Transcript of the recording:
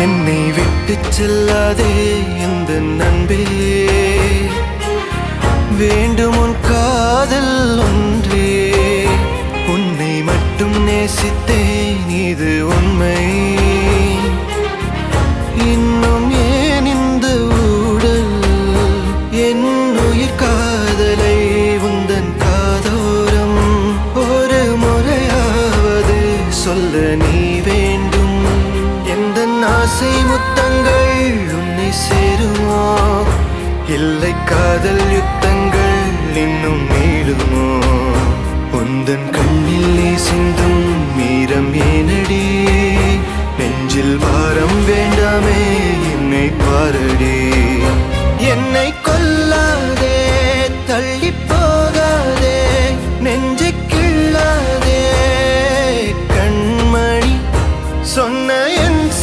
என்னை விட்டு செல்லாதே இந்த நண்பே. வேண்டும் உன் காதல் ஒன்றே. உன்னை மட்டும் நேசித்தேன் இது உண்மை. இன்னும் ஏன் இந்த ஊடல்? என் உயிர் காதலை உந்தன் காதோரம் ஒரு முறையாவது சொல்ல ஆசை முத்தங்கள் உன்னை சேருமா? இல்லை காதல் யுத்தங்கள் இன்னும் நீளுமோ? உந்தன் கண்ணிலே சிந்தும் மீரம் ஏனடி? நெஞ்சில் பாரம் வேண்டாமே என்னை பாரடி. என்னை கொல்லாதே தள்ளி போகாதே நெஞ்சை கிள்ளாதே. கண்மணி சொன்ன என்